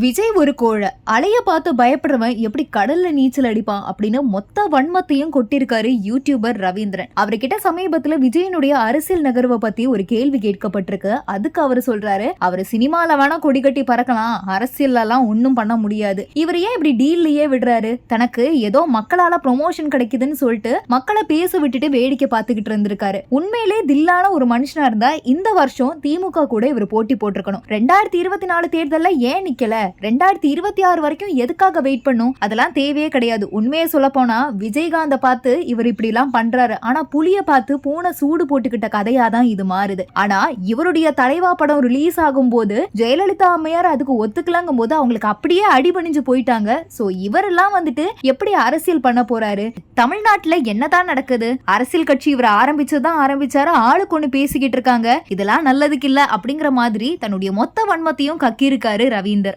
விஜய் ஒரு கோழை. அலைய பார்த்து பயப்படுறவன் எப்படி கடல்ல நீச்சல் அடிப்பான் அப்படின்னு மொத்த வன்மத்தையும் கொட்டிருக்காரு யூடியூபர் ரவீந்திரன். அவர்கிட்ட சமீபத்துல விஜயனுடைய அரசியல் நகர்வை பத்தி ஒரு கேள்வி கேட்கப்பட்டிருக்கு. அதுக்கு அவர் சொல்றாரு அவர் சினிமால வேணா கொடி கட்டி பறக்கலாம். அரசியல்ல எல்லாம் ஒன்னும் பண்ண முடியாது. இவர் ஏன் இப்படி டீல்லயே விடுறாரு? தனக்கு ஏதோ மக்களால ப்ரொமோஷன் கிடைக்குதுன்னு சொல்லிட்டு மக்களை பேச விட்டுட்டு வேடிக்கை பார்த்துக்கிட்டு இருந்திருக்காரு. உண்மையிலே தில்லான ஒரு மனுஷனா இருந்தா இந்த வருஷம் திமுக கூட இவர் போட்டி போட்டிருக்கணும். ரெண்டாயிரத்தி இருபத்தி நாலு தேர்தல்ல ஏன் நிக்கல? ரெண்டாயிரத்தி இருபத்தி ஆறு வரைக்கும் எதுக்காக வெயிட் பண்ணும்? அதெல்லாம் தேவையே கிடையாது. உண்மையை சொல்ல போனா விஜயகாந்த பார்த்து இவர் இப்படி எல்லாம் பண்றாரு. ஆனா புலிய பார்த்து பூனை சூடு போட்டுக்கிட்ட கதையா தான் இது மாறுது. ஆனா இவருடைய தலைவா படம் ரிலீஸ் ஆகும் போது ஜெயலலிதா அம்மையார் அதுக்கு ஒத்துக்கலாங்கும் போது அவங்களுக்கு அப்படியே அடிபணிஞ்சு போயிட்டாங்க. சோ இவரெல்லாம் வந்துட்டு எப்படி அரசியல் பண்ண போறாரு? தமிழ்நாட்டுல என்னதான் நடக்குது? அரசியல் கட்சி இவர் ஆரம்பிச்சதுதான் ஆரம்பிச்சாரு? ஆளுக்கு ஒண்ணு பேசிக்கிட்டு இருக்காங்க. இதெல்லாம் நல்லதுக்கு இல்ல அப்படிங்கிற மாதிரி தன்னுடைய மொத்த வன்மத்தையும் கக்கியிருக்காரு ரவீந்தர்.